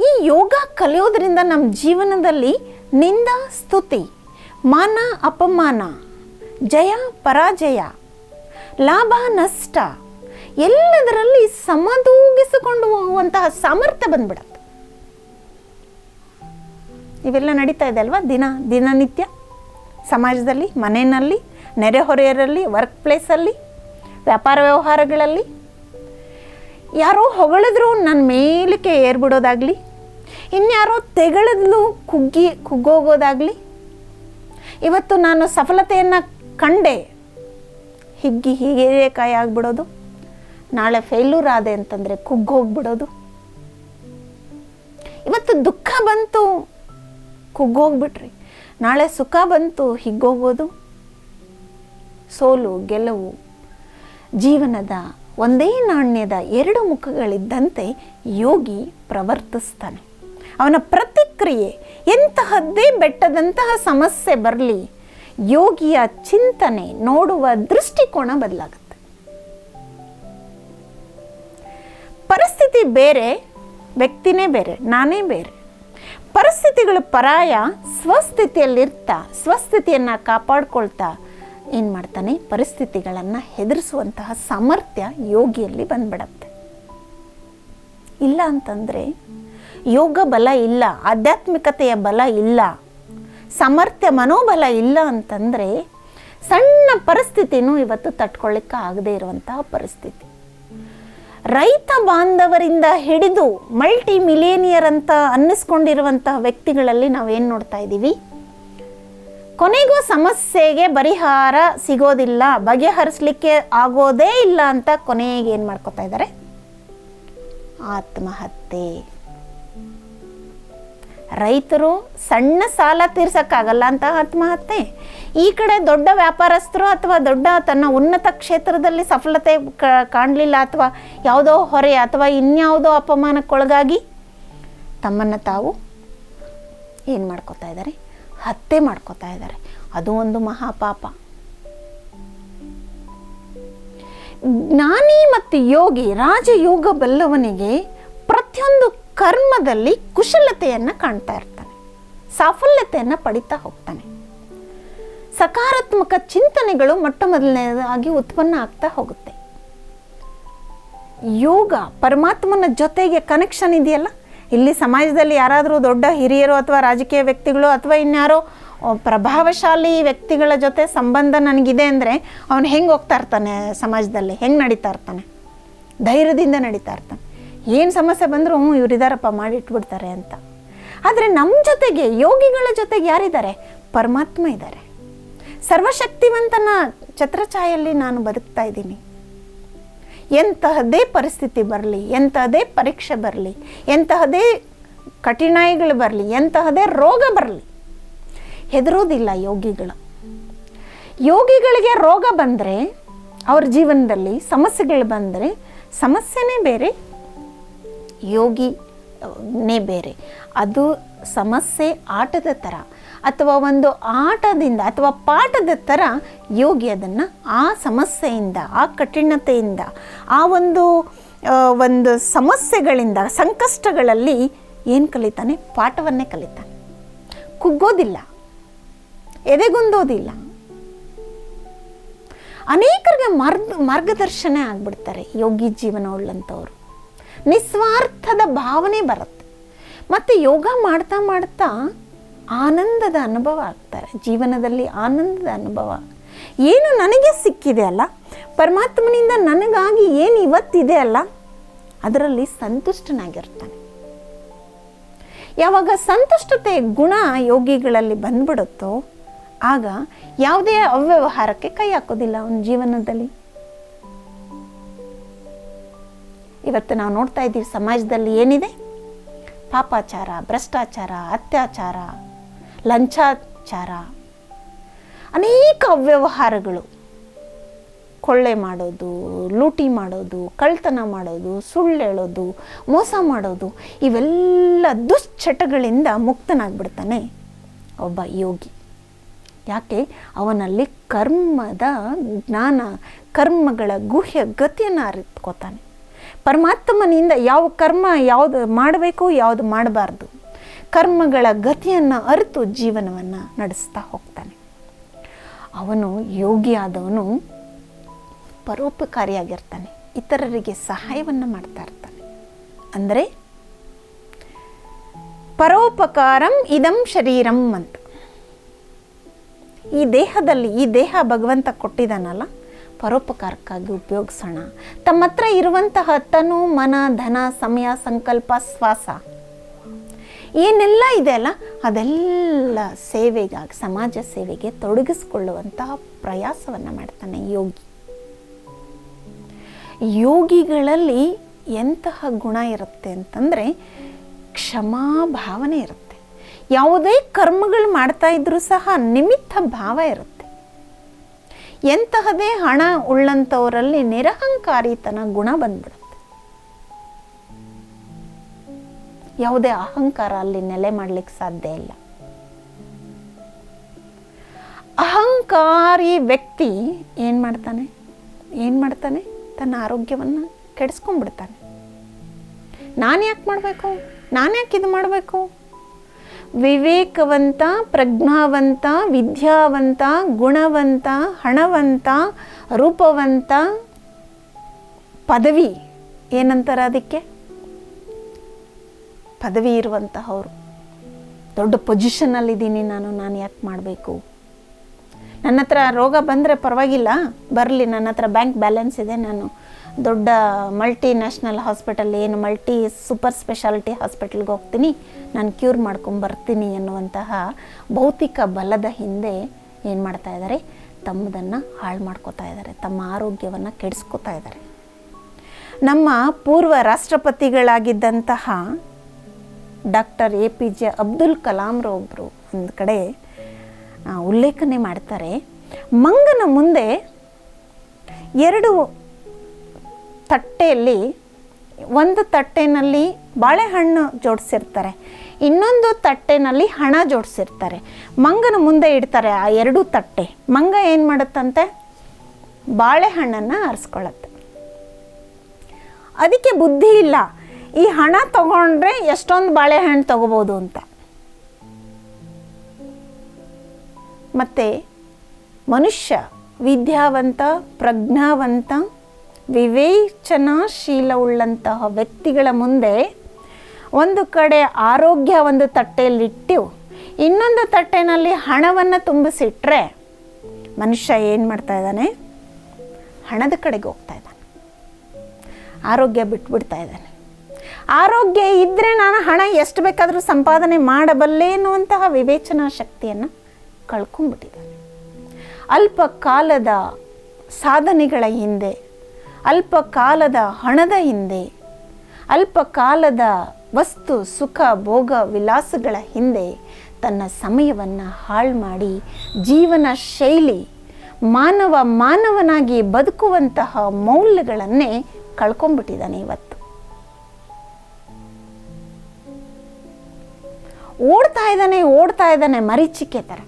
ಈ ಯೋಗ ಕಲಿಯೋದ್ರಿಂದ ನಮ್ಮ ಜೀವನದಲ್ಲಿ ನಿಂದ ಸ್ತುತಿ, ಮಾನ ಅಪಮಾನ, ಜಯ ಪರಾಜಯ, ಲಾಭ ನಷ್ಟ ಎಲ್ಲದರಲ್ಲಿ ಸಮದೂಗಿಸಿಕೊಂಡು ಹೋಗುವಂತಹ ಸಾಮರ್ಥ್ಯ ಬಂದ್ಬಿಡತ್ತೆ. ಇವೆಲ್ಲ ನಡೀತಾ ಇದೆ ಅಲ್ವಾ? ದಿನ, ದಿನನಿತ್ಯ. ಸಮಾಜದಲ್ಲಿ, ಮನೆಯಲ್ಲಿ, ನೆರೆಹೊರೆಯರಲ್ಲಿ ವರ್ಕ್ ಪ್ಲೇಸಲ್ಲಿ ವ್ಯಾಪಾರ ವ್ಯವಹಾರಗಳಲ್ಲಿ. ಯಾರೋ ಹೊಗಳಿದ್ರು ನನ್ನ ಮೇಲಕ್ಕೆ ಏರ್ಬಿಡೋದಾಗಲಿ, ಇನ್ಯಾರೋ ತೆಗಳಿದ್ಲು ಕುಗ್ಗಿ ಕುಗ್ಗೋಗೋದಾಗಲಿ, ಇವತ್ತು ನಾನು ಸಫಲತೆಯನ್ನು ಕಂಡೆ. ಹಿಗ್ಗಿ ಹೀಗೆಕಾಯಿ ಆಗಿಬಿಡೋದು, ನಾಳೆ ಫೇಲ್ಯೂರ್ ಆದೆ ಅಂತಂದರೆ ಕುಗ್ಗೋಗ್ಬಿಡೋದು. ಇವತ್ತು ದುಃಖ ಬಂತು, ಕುಗ್ಗೋಗ್ಬಿಟ್ರಿ. ನಾಳೆ ಸುಖ ಬಂತು ಹಿಗ್ಗೋಗೋದು ಸೋಲು, ಗೆಲುವು, ಜೀವನದ ಒಂದೇ ನಾಣ್ಯದ ಎರಡು ಮುಖಗಳಿದ್ದಂತೆ ಯೋಗಿ ಪ್ರವರ್ತಿಸ್ತಾನೆ. ಅವನ ಪ್ರತಿಕ್ರಿಯೆ, ಎಂತಹದ್ದೇ ಬೆಟ್ಟದಂತಹ ಸಮಸ್ಯೆ ಬರಲಿ. ಯೋಗಿಯ ಚಿಂತನೆ ನೋಡುವ ದೃಷ್ಟಿಕೋನ ಬದಲಾಗುತ್ತೆ. ಪರಿಸ್ಥಿತಿ ಬೇರೆ, ವ್ಯಕ್ತಿನೇ ಬೇರೆ, ನಾನೇ ಬೇರೆ. ಪರಿಸ್ಥಿತಿಗಳು ಪರಾಯ, ಸ್ವಸ್ಥಿತಿಯಲ್ಲಿರ್ತಾ, ಸ್ವಸ್ಥಿತಿಯನ್ನು ಕಾಪಾಡ್ಕೊಳ್ತಾ ಏನು ಮಾಡ್ತಾನೆ? ಪರಿಸ್ಥಿತಿಗಳನ್ನು ಹೆದರಿಸುವಂತಹ ಸಾಮರ್ಥ್ಯ ಯೋಗಿಯಲ್ಲಿ ಬಂದ್ಬಿಡತ್ತೆ. ಇಲ್ಲ ಅಂತಂದರೆ ಯೋಗ ಬಲ ಇಲ್ಲ, ಆಧ್ಯಾತ್ಮಿಕತೆಯ ಬಲ ಇಲ್ಲ, ಸಾಮರ್ಥ್ಯ ಮನೋಬಲ ಇಲ್ಲ ಅಂತಂದರೆ ಸಣ್ಣ ಪರಿಸ್ಥಿತಿನೂ ಇವತ್ತು ತಟ್ಕೊಳ್ಳಿಕ್ಕೆ ಆಗದೇ ಇರುವಂತಹ ಪರಿಸ್ಥಿತಿ. ರೈತ ಬಾಂಧವರಿಂದ ಹಿಡಿದು ಮಲ್ಟಿ ಮಿಲೇನಿಯರ್ ಅಂತ ಅನ್ನಿಸ್ಕೊಂಡಿರುವಂತಹ ವ್ಯಕ್ತಿಗಳಲ್ಲಿ ನಾವೇನು ನೋಡ್ತಾ ಇದ್ದೀವಿ ಕೊನೆಗೂ ಸಮಸ್ಯೆಗೆ ಪರಿಹಾರ ಸಿಗೋದಿಲ್ಲ, ಬಗೆಹರಿಸಲಿಕ್ಕೆ ಆಗೋದೇ ಇಲ್ಲ ಅಂತ ಕೊನೆಗೆ ಏನು ಮಾಡ್ಕೋತಾ ಇದ್ದಾರೆ? ಆತ್ಮಹತ್ಯೆ. ರೈತರು ಸಣ್ಣ ಸಾಲ ತೀರ್ಸೋಕ್ಕಾಗಲ್ಲ ಅಂತ ಆತ್ಮಹತ್ಯೆ. ಈ ಕಡೆ ದೊಡ್ಡ ವ್ಯಾಪಾರಸ್ಥರು ಅಥವಾ ದೊಡ್ಡ ತನ್ನ ಉನ್ನತ ಕ್ಷೇತ್ರದಲ್ಲಿ ಸಫಲತೆ ಕಾಣಲಿಲ್ಲ ಅಥವಾ ಯಾವುದೋ ಹೊರೆ ಅಥವಾ ಇನ್ಯಾವುದೋ ಅಪಮಾನಕ್ಕೊಳಗಾಗಿ ತಮ್ಮನ್ನು ತಾವು ಏನು ಮಾಡ್ಕೋತಾ ಇದ್ದಾರೆ? ಹತ್ಯೆ ಮಾಡ್ಕೋತಾ ಇದ್ದಾರೆ. ಅದು ಒಂದು ಮಹಾಪಾಪ. ಜ್ಞಾನಿ ಮತ್ತು ಯೋಗಿ ರಾಜಯೋಗ ಬಲ್ಲವನಿಗೆ ಪ್ರತಿಯೊಂದು ಕರ್ಮದಲ್ಲಿ ಕುಶಲತೆಯನ್ನು ಕಾಣ್ತಾ ಇರ್ತಾನೆ. ಸಾಫಲ್ಯತೆಯನ್ನು ಪಡಿತಾ ಹೋಗ್ತಾನೆ. ಸಕಾರಾತ್ಮಕ ಚಿಂತನೆಗಳು ಮೊಟ್ಟ ಮೊದಲನೇದಾಗಿ ಉತ್ಪನ್ನ ಆಗ್ತಾ ಹೋಗುತ್ತೆ. ಯೋಗ ಪರಮಾತ್ಮನ ಜೊತೆಗೆ ಕನೆಕ್ಷನ್ ಇದೆಯಲ್ಲ? ಇಲ್ಲಿ ಸಮಾಜದಲ್ಲಿ ಯಾರಾದರೂ ದೊಡ್ಡ ಹಿರಿಯರು ಅಥವಾ ರಾಜಕೀಯ ವ್ಯಕ್ತಿಗಳು ಅಥವಾ ಇನ್ಯಾರೋ ಪ್ರಭಾವಶಾಲಿ ವ್ಯಕ್ತಿಗಳ ಜೊತೆ ಸಂಬಂಧ ನನಗಿದೆ ಅಂದರೆ ಅವನು ಹೆಂಗೆ ಹೋಗ್ತಾ ಇರ್ತಾನೆ ಸಮಾಜದಲ್ಲಿ? ಹೆಂಗೆ ನಡೀತಾ ಇರ್ತಾನೆ? ಧೈರ್ಯದಿಂದ ನಡೀತಾ ಇರ್ತಾನೆ. ಏನು ಸಮಸ್ಯೆ ಬಂದರೂ ಹ್ಞೂ ಮಾಡಿ ಇಟ್ಬಿಡ್ತಾರೆ ಅಂತ. ಆದರೆ ನಮ್ಮ ಜೊತೆಗೆ, ಯೋಗಿಗಳ ಜೊತೆಗೆ ಯಾರಿದ್ದಾರೆ? ಪರಮಾತ್ಮ ಇದ್ದಾರೆ. ಸರ್ವಶಕ್ತಿವಂತನ ಛತ್ರಛಾಯಲ್ಲಿ ನಾನು ಬದುಕ್ತಾ ಇದ್ದೀನಿ. ಎಂತಹದೇ ಪರಿಸ್ಥಿತಿ ಬರಲಿ, ಎಂತಹದೇ ಪರೀಕ್ಷೆ ಬರಲಿ, ಎಂತಹದೇ ಕಠಿಣಾಯಿಗಳು ಬರಲಿ, ಎಂತಹದೇ ರೋಗ ಬರಲಿ, ಹೆದರೋದಿಲ್ಲ ಯೋಗಿಗಳು. ಯೋಗಿಗಳಿಗೆ ರೋಗ ಬಂದರೆ, ಅವ್ರ ಜೀವನದಲ್ಲಿ ಸಮಸ್ಯೆಗಳು ಬಂದರೆ, ಸಮಸ್ಯೆನೇ ಬೇರೆ, ಯೋಗಿನೇ ಬೇರೆ. ಅದು ಸಮಸ್ಯೆ ಆಟದ ಥರ ಅಥವಾ ಒಂದು ಆಟದಿಂದ ಅಥವಾ ಪಾಠದ ಥರ ಯೋಗಿ ಅದನ್ನು ಆ ಸಮಸ್ಯೆಯಿಂದ, ಆ ಕಠಿಣತೆಯಿಂದ, ಆ ಒಂದು ಒಂದು ಸಮಸ್ಯೆಗಳಿಂದ, ಸಂಕಷ್ಟಗಳಲ್ಲಿ ಏನು ಕಲಿತಾನೆ? ಪಾಠವನ್ನೇ ಕಲಿತಾನೆ. ಕುಗ್ಗೋದಿಲ್ಲ. ಎದೆಗುಂದೋದಿಲ್ಲ. ಅನೇಕರಿಗೆ ಮಾರ್ಗ, ಮಾರ್ಗದರ್ಶನ ಆಗ್ಬಿಡ್ತಾರೆ ಯೋಗಿ ಜೀವನ ಉಳ್ಳಂಥವ್ರು ನಿಸ್ವಾರ್ಥದ ಭಾವನೆ ಬರುತ್ತೆ. ಮತ್ತು ಯೋಗ ಮಾಡ್ತಾ ಮಾಡ್ತಾ ಆನಂದದ ಅನುಭವ ಆಗ್ತಾರೆ, ಜೀವನದಲ್ಲಿ ಆನಂದದ ಅನುಭವ. ಏನು ನನಗೆ ಸಿಕ್ಕಿದೆ ಅಲ್ಲ, ಪರಮಾತ್ಮನಿಂದ ನನಗಾಗಿ ಏನು ಇವತ್ತಿದೆ ಅಲ್ಲ, ಅದರಲ್ಲಿ ಸಂತುಷ್ಟನಾಗಿರ್ತಾನೆ. ಯಾವಾಗ ಸಂತುಷ್ಟತೆ ಗುಣ ಯೋಗಿಗಳಲ್ಲಿ ಬಂದ್ಬಿಡುತ್ತೋ, ಆಗ ಯಾವುದೇ ಅವ್ಯವಹಾರಕ್ಕೆ ಕೈ ಹಾಕೋದಿಲ್ಲ ಅವನ ಜೀವನದಲ್ಲಿ. ಇವತ್ತು ನಾವು ನೋಡ್ತಾ ಇದ್ದೀವಿ, ಸಮಾಜದಲ್ಲಿ ಏನಿದೆ? ಪಾಪಾಚಾರ, ಭ್ರಷ್ಟಾಚಾರ, ಅತ್ಯಾಚಾರ ಲಂಚಾಚಾರ. ಅನೇಕ ಅವ್ಯವಹಾರಗಳು. ಕೊಳ್ಳೆ ಮಾಡೋದು, ಲೂಟಿ ಮಾಡೋದು ಕಳ್ತನ ಮಾಡೋದು, ಸುಳ್ಳು ಹೇಳೋದು, ಮೋಸ ಮಾಡೋದು, ಇವೆಲ್ಲ ದುಶ್ಚಟಗಳಿಂದ ಮುಕ್ತನಾಗ್ಬಿಡ್ತಾನೆ ಒಬ್ಬ ಯೋಗಿ. ಯಾಕೆ? ಅವನಲ್ಲಿ ಕರ್ಮದ ಜ್ಞಾನ, ಕರ್ಮಗಳ ಗುಹ್ಯ ಗತಿಯನ್ನು ಅರಿತ್ಕೋತಾನೆ. ಪರಮಾತ್ಮನಿಂದ ಯಾವ ಕರ್ಮ ಯಾವುದು ಮಾಡಬೇಕು ಯಾವುದು ಮಾಡಬಾರ್ದು. ಕರ್ಮಗಳ ಗತಿಯನ್ನು ಅರಿತು ಜೀವನವನ್ನು ನಡೆಸ್ತಾ ಹೋಗ್ತಾನೆ. ಅವನು ಯೋಗಿಯಾದವನು ಪರೋಪಕಾರಿಯಾಗಿರ್ತಾನೆ. ಇತರರಿಗೆ ಸಹಾಯವನ್ನು ಮಾಡ್ತಾ ಇರ್ತಾನೆ. ಅಂದರೆ ಪರೋಪಕಾರಂ ಇದಂ ಶರೀರಂ ಅಂತ. ಈ ದೇಹದಲ್ಲಿ ಈ ದೇಹ ಭಗವಂತ ಕೊಟ್ಟಿದ್ದಾನಲ್ಲ, ಪರೋಪಕಾರಕ್ಕಾಗಿ ಉಪಯೋಗಿಸೋಣ. ತಮ್ಮ ಹತ್ರ ಇರುವಂತಹ ತನು, ಮನ, ಧನ, ಸಮಯ, ಸಂಕಲ್ಪ, ಶ್ವಾಸ ಏನೆಲ್ಲ ಇದೆ ಅಲ್ಲ, ಅದೆಲ್ಲ ಸೇವೆಗಾಗಿ, ಸಮಾಜ ಸೇವೆಗೆ ತೊಡಗಿಸ್ಕೊಳ್ಳುವಂತಹ ಪ್ರಯಾಸವನ್ನು ಮಾಡ್ತಾನೆ ಯೋಗಿ. ಯೋಗಿಗಳಲ್ಲಿ ಎಂತಹ ಗುಣ ಇರುತ್ತೆ ಅಂತಂದರೆ ಕ್ಷಮಾ ಭಾವನೆ ಇರುತ್ತೆ. ಯಾವುದೇ ಕರ್ಮಗಳು ಮಾಡ್ತಾ ಇದ್ರೂ ಸಹ ನಿಮಿತ್ತ ಭಾವ ಇರುತ್ತೆ. ಎಂತಹದೇ ಹಣ ಉಳ್ಳಂಥವರಲ್ಲಿ ನಿರಹಂಕಾರಿತನ ಗುಣ ಬಂದ್ಬಿಡುತ್ತೆ. ಯಾವುದೇ ಅಹಂಕಾರ ಅಲ್ಲಿ ನೆಲೆ ಮಾಡ್ಲಿಕ್ಕೆ ಸಾಧ್ಯ ಇಲ್ಲ. ಅಹಂಕಾರಿ ವ್ಯಕ್ತಿ ಏನು ಮಾಡ್ತಾನೆ? ಏನು ಮಾಡ್ತಾನೆ? ತನ್ನ ಆರೋಗ್ಯವನ್ನು ಕೆಡಿಸ್ಕೊಂಡ್ಬಿಡ್ತಾನೆ. ನಾನು ಯಾಕೆ ಮಾಡಬೇಕು? ನಾನು ಯಾಕೆ ಇದು ಮಾಡಬೇಕು? ವಿವೇಕವಂತ, ಪ್ರಜ್ಞಾವಂತ, ವಿದ್ಯಾವಂತ, ಗುಣವಂತ, ಹಣವಂತ, ರೂಪವಂತ ಪದವಿ ಏನಂತಾರೆ ಅದಕ್ಕೆ? ಪದವಿ ಇರುವಂತಹವರು. ದೊಡ್ಡ ಪೊಸಿಷನಲ್ಲಿದ್ದೀನಿ ನಾನು ನಾನು ಯಾಕೆ ಮಾಡಬೇಕು? ನನ್ನ ಹತ್ರ ರೋಗ ಬಂದರೆ ಪರವಾಗಿಲ್ಲ. ಬರಲಿ, ನನ್ನ ಹತ್ರ ಬ್ಯಾಂಕ್ ಬ್ಯಾಲೆನ್ಸ್ ಇದೆ. ನಾನು ದೊಡ್ಡ ಮಲ್ಟಿ ನ್ಯಾಷನಲ್ ಹಾಸ್ಪಿಟಲ್ ಏನು ಮಲ್ಟಿ ಸೂಪರ್ ಸ್ಪೆಷಾಲಿಟಿ ಹಾಸ್ಪಿಟಲ್ಗೆ ಹೋಗ್ತೀನಿ. ನಾನು ಕ್ಯೂರ್ ಮಾಡ್ಕೊಂಬರ್ತೀನಿ ಅನ್ನುವಂತಹ ಭೌತಿಕ ಬಲದ ಹಿಂದೆ ಏನು ಮಾಡ್ತಾ ಇದ್ದಾರೆ ತಮ್ಮದನ್ನು ಹಾಳು ಮಾಡ್ಕೋತಾ ಇದ್ದಾರೆ ತಮ್ಮ ಆರೋಗ್ಯವನ್ನು ಕೆಡಿಸ್ಕೋತಾ ಇದ್ದಾರೆ ನಮ್ಮ ಪೂರ್ವ ರಾಷ್ಟ್ರಪತಿಗಳಾಗಿದ್ದಂತಹ doctor A P J Abdul ಕಲಾಂರೊಬ್ಬರು ಒಂದು ಕಡೆ ಉಲ್ಲೇಖನೆ ಮಾಡ್ತಾರೆ. ಮಂಗನ ಮುಂದೆ ಎರಡು ತಟ್ಟೆಯಲ್ಲಿ, ಒಂದು ತಟ್ಟೆನಲ್ಲಿ ಬಾಳೆಹಣ್ಣು ಜೋಡಿಸಿರ್ತಾರೆ, ಇನ್ನೊಂದು ತಟ್ಟೆನಲ್ಲಿ ಹಣ ಜೋಡಿಸಿರ್ತಾರೆ. ಮಂಗನ ಮುಂದೆ ಇಡ್ತಾರೆ ಆ ಎರಡು ತಟ್ಟೆ. ಮಂಗ ಏನು ಮಾಡುತ್ತಂತೆ? ಬಾಳೆಹಣ್ಣನ್ನು ಆರಿಸ್ಕೊಳ್ಳುತ್ತೆ ಅದಕ್ಕೆ ಬುದ್ಧಿ ಇಲ್ಲ. ಈ ಹಣ ತಗೊಂಡ್ರೆ ಎಷ್ಟೊಂದು ಬಾಳೆಹಣ್ಣು ತಗೋಬೋದು ಅಂತ. ಮತ್ತು ಮನುಷ್ಯ ವಿದ್ಯಾವಂತ, ಪ್ರಜ್ಞಾವಂತ ವಿವೇಚನಾಶೀಲ ಉಳ್ಳಂತಹ ವ್ಯಕ್ತಿಗಳ ಮುಂದೆ ಒಂದು ಕಡೆ ಆರೋಗ್ಯ ಒಂದು ತಟ್ಟೆಯಲ್ಲಿಟ್ಟು ಇನ್ನೊಂದು ತಟ್ಟೆನಲ್ಲಿ ಹಣವನ್ನು ತುಂಬಿಸಿಟ್ರೆ ಮನುಷ್ಯ ಏನು ಮಾಡ್ತಾ ಇದ್ದಾನೆ? ಹಣದ ಕಡೆಗೆ ಹೋಗ್ತಾ ಇದ್ದಾನೆ. ಆರೋಗ್ಯ ಬಿಟ್ಬಿಡ್ತಾ ಇದ್ದಾನೆ. ಆರೋಗ್ಯ ಇದ್ದರೆ ನಾನು ಹಣ ಎಷ್ಟು ಬೇಕಾದರೂ ಸಂಪಾದನೆ ಮಾಡಬಲ್ಲೆ ಅನ್ನುವಂತಹ ವಿವೇಚನಾ ಶಕ್ತಿಯನ್ನು ಕಳ್ಕೊಂಡ್ಬಿಟ್ಟಿದ್ದಾನೆ. ಅಲ್ಪ ಕಾಲದ ಸಾಧನೆಗಳ ಹಿಂದೆ, ಅಲ್ಪ ಕಾಲದ ಹಣದ ಹಿಂದೆ, ಅಲ್ಪ ಕಾಲದ ವಸ್ತು, ಸುಖ, ಭೋಗ, ವಿಲಾಸಗಳ ಹಿಂದೆ ತನ್ನ ಸಮಯವನ್ನು ಹಾಳು ಮಾಡಿ ಜೀವನ ಶೈಲಿ, ಮಾನವ ಮಾನವನಾಗಿ ಬದುಕುವಂತಹ ಮೌಲ್ಯಗಳನ್ನೇ ಕಳ್ಕೊಂಡ್ಬಿಟ್ಟಿದ್ದಾನೆ ಇವತ್ತು. ಓಡ್ತಾ ಇದ್ದಾನೆ ಓಡ್ತಾ ಇದ್ದಾನೆ, ಮರೀಚಿಕೆ ಥರ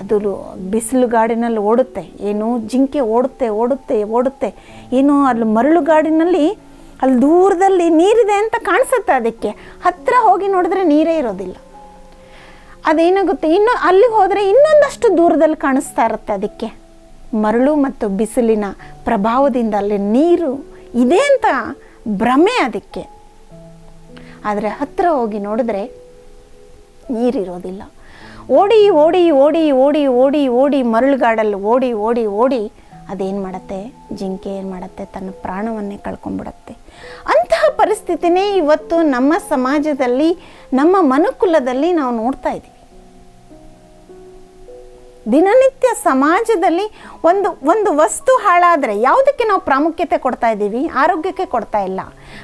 ಅದು ಬಿಸಿಲುಗಾಡಿನಲ್ಲಿ ಓಡುತ್ತೆ, ಏನು ಜಿಂಕೆ ಓಡುತ್ತೆ ಓಡುತ್ತೆ ಓಡುತ್ತೆ, ಏನು ಅಲ್ಲಿ ಮರಳುಗಾಡಿನಲ್ಲಿ ಅಲ್ಲಿ ದೂರದಲ್ಲಿ ನೀರಿದೆ ಅಂತ ಕಾಣಿಸುತ್ತೆ ಅದಕ್ಕೆ. ಹತ್ತಿರ ಹೋಗಿ ನೋಡಿದ್ರೆ ನೀರೇ ಇರೋದಿಲ್ಲ. ಅದೇನಾಗುತ್ತೆ, ಇನ್ನು ಅಲ್ಲಿಗೆ ಹೋದರೆ ಇನ್ನೊಂದಷ್ಟು ದೂರದಲ್ಲಿ ಕಾಣಿಸ್ತಾ ಇರುತ್ತೆ ಅದಕ್ಕೆ. ಮರಳು ಮತ್ತು ಬಿಸಿಲಿನ ಪ್ರಭಾವದಿಂದ ಅಲ್ಲಿ ನೀರು ಇದೆ ಅಂತ ಭ್ರಮೆ ಅದಕ್ಕೆ. ಆದರೆ ಹತ್ತಿರ ಹೋಗಿ ನೋಡಿದ್ರೆ ನೀರಿರೋದಿಲ್ಲ. ಓಡಿ ಓಡಿ ಓಡಿ ಓಡಿ ಓಡಿ ಓಡಿ ಮರಳುಗಾಡಲ್ಲಿ ಓಡಿ ಓಡಿ ಓಡಿ ಅದೇನು ಮಾಡುತ್ತೆ? ಜಿಂಕೆ ಏನು ಮಾಡುತ್ತೆ? ತನ್ನ ಪ್ರಾಣವನ್ನೇ ಕಳ್ಕೊಂಡ್ಬಿಡತ್ತೆ ಅಂತಹ ಪರಿಸ್ಥಿತಿನೇ ಇವತ್ತು ನಮ್ಮ ಸಮಾಜದಲ್ಲಿ, ನಮ್ಮ ಮನುಕುಲದಲ್ಲಿ ನಾವು ನೋಡ್ತಾ ಇದ್ದೀವಿ. ದಿನನಿತ್ಯ ಸಮಾಜದಲ್ಲಿ ಒಂದು ಒಂದು ವಸ್ತು ಹಾಳಾದರೆ ಯಾವುದಕ್ಕೆ ನಾವು ಪ್ರಾಮುಖ್ಯತೆ ಕೊಡ್ತಾ ಇದ್ದೀವಿ? ಆರೋಗ್ಯಕ್ಕೆ ಕೊಡ್ತಾ ಇಲ್ಲ.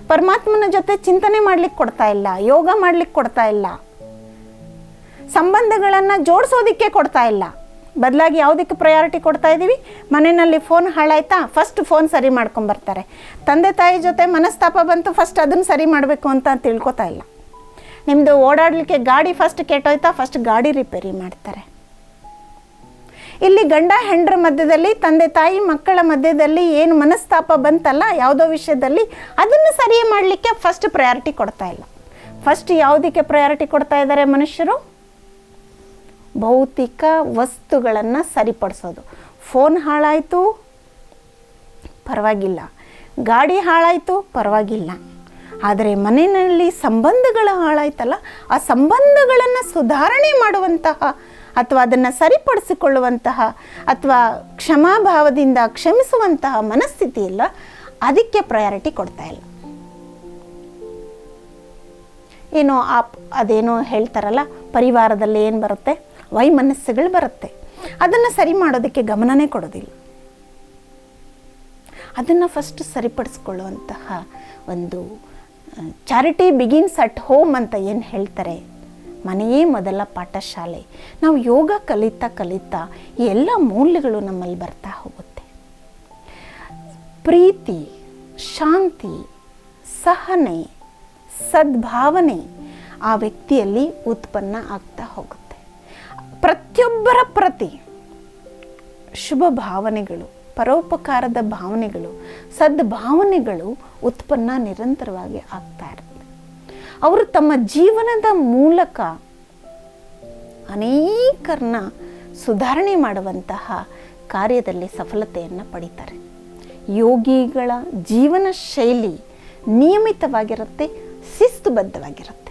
ಪರಮಾತ್ಮನ ಜೊತೆ ಚಿಂತನೆ ಮಾಡ್ಲಿಕ್ಕೆ ಕೊಡ್ತಾ ಇಲ್ಲ. ಯೋಗ ಮಾಡಲಿಕ್ಕೆ ಕೊಡ್ತಾ ಇಲ್ಲ. ಸಂಬಂಧಗಳನ್ನು ಜೋಡಿಸೋದಕ್ಕೆ ಕೊಡ್ತಾ ಇಲ್ಲ. ಬದಲಾಗಿ ಯಾವುದಕ್ಕೆ ಪ್ರಯಾರಿಟಿ ಕೊಡ್ತಾ ಇದ್ದೀವಿ? ಮನೆಯಲ್ಲಿ ಫೋನ್ ಹಾಳಾಯ್ತಾ? ಫಸ್ಟ್ ಫೋನ್ ಸರಿ ಮಾಡ್ಕೊಂಬರ್ತಾರೆ. ತಂದೆ, ತಾಯಿ ಜೊತೆ ಮನಸ್ತಾಪ ಬಂತು ಫಸ್ಟ್ ಅದನ್ನು ಸರಿ ಮಾಡಬೇಕು ಅಂತ ತಿಳ್ಕೊತಾ ಇಲ್ಲ. ನಿಮ್ಮದು ಓಡಾಡಲಿಕ್ಕೆ ಗಾಡಿ ಫಸ್ಟ್ ಕೆಟ್ಟೋಯ್ತಾ? ಫಸ್ಟ್ ಗಾಡಿ ರಿಪೇರಿ ಮಾಡ್ತಾರೆ. ಇಲ್ಲಿ ಗಂಡ ಹೆಂಡ್ರ ಮಧ್ಯದಲ್ಲಿ, ತಂದೆ ತಾಯಿ ಮಕ್ಕಳ ಮಧ್ಯದಲ್ಲಿ ಏನು ಮನಸ್ತಾಪ ಬಂತಲ್ಲ, ಯಾವುದೋ ವಿಷಯದಲ್ಲಿ ಅದನ್ನು ಸರಿ ಮಾಡಲಿಕ್ಕೆ ಫಸ್ಟ್ ಪ್ರಯಾರಿಟಿ ಕೊಡ್ತಾ ಇಲ್ಲ. ಫಸ್ಟ್ ಯಾವುದಕ್ಕೆ ಪ್ರಯಾರಿಟಿ ಕೊಡ್ತಾ ಇದ್ದಾರೆ ಮನುಷ್ಯರು? ಭೌತಿಕ ವಸ್ತುಗಳನ್ನು ಸರಿಪಡಿಸೋದು. ಫೋನ್ ಹಾಳಾಯಿತು, ಪರವಾಗಿಲ್ಲ. ಗಾಡಿ ಹಾಳಾಯಿತು, ಪರವಾಗಿಲ್ಲ. ಆದರೆ ಮನೆಯಲ್ಲಿ ಸಂಬಂಧಗಳು ಹಾಳಾಯ್ತಲ್ಲ, ಆ ಸಂಬಂಧಗಳನ್ನು ಸುಧಾರಣೆ ಮಾಡುವಂತಹ ಅಥವಾ ಅದನ್ನು ಸರಿಪಡಿಸಿಕೊಳ್ಳುವಂತಹ ಅಥವಾ ಕ್ಷಮಾಭಾವದಿಂದ ಕ್ಷಮಿಸುವಂತಹ ಮನಸ್ಥಿತಿ ಇಲ್ಲ, ಅದಕ್ಕೆ ಪ್ರಯಾರಿಟಿ ಕೊಡ್ತಾ ಇಲ್ಲ. ಏನೋ ಆ ಅದೇನೋ ಹೇಳ್ತಾರಲ್ಲ, ಪರಿವಾರದಲ್ಲಿ ಏನು ಬರುತ್ತೆ? ವೈಮನಸ್ಸುಗಳು ಬರುತ್ತೆ. ಅದನ್ನು ಸರಿ ಮಾಡೋದಕ್ಕೆ ಗಮನನೇ ಕೊಡೋದಿಲ್ಲ. ಅದನ್ನು ಫಸ್ಟ್ ಸರಿಪಡಿಸ್ಕೊಳ್ಳುವಂತಹ ಒಂದು, ಚಾರಿಟಿ ಬಿಗಿನ್ಸ್ ಅಟ್ ಹೋಮ್ ಅಂತ ಏನು ಹೇಳ್ತಾರೆ? ಮನೆಯೇ ಮೊದಲ ಪಾಠಶಾಲೆ. ನಾವು ಯೋಗ ಕಲಿತಾ ಕಲಿತಾ ಎಲ್ಲ ಮೌಲ್ಯಗಳು ನಮ್ಮಲ್ಲಿ ಬರ್ತಾ ಹೋಗುತ್ತೆ. ಪ್ರೀತಿ, ಶಾಂತಿ, ಸಹನೆ, ಸದ್ಭಾವನೆ ಆ ವ್ಯಕ್ತಿಯಲ್ಲಿ ಉತ್ಪನ್ನ ಆಗ್ತಾ ಹೋಗುತ್ತೆ. ಪ್ರತಿಯೊಬ್ಬರ ಪ್ರತಿ ಶುಭ ಭಾವನೆಗಳು, ಪರೋಪಕಾರದ ಭಾವನೆಗಳು, ಸದ್ಭಾವನೆಗಳು ಉತ್ಪನ್ನ ನಿರಂತರವಾಗಿ ಆಗ್ತಾ ಇರುತ್ತೆ. ಅವರು ತಮ್ಮ ಜೀವನದ ಮೂಲಕ ಅನೇಕರನ್ನ ಸುಧಾರಣೆ ಮಾಡುವಂತಹ ಕಾರ್ಯದಲ್ಲಿ ಸಫಲತೆಯನ್ನು ಪಡೀತಾರೆ. ಯೋಗಿಗಳ ಜೀವನ ಶೈಲಿ ನಿಯಮಿತವಾಗಿರುತ್ತೆ, ಶಿಸ್ತುಬದ್ಧವಾಗಿರುತ್ತೆ.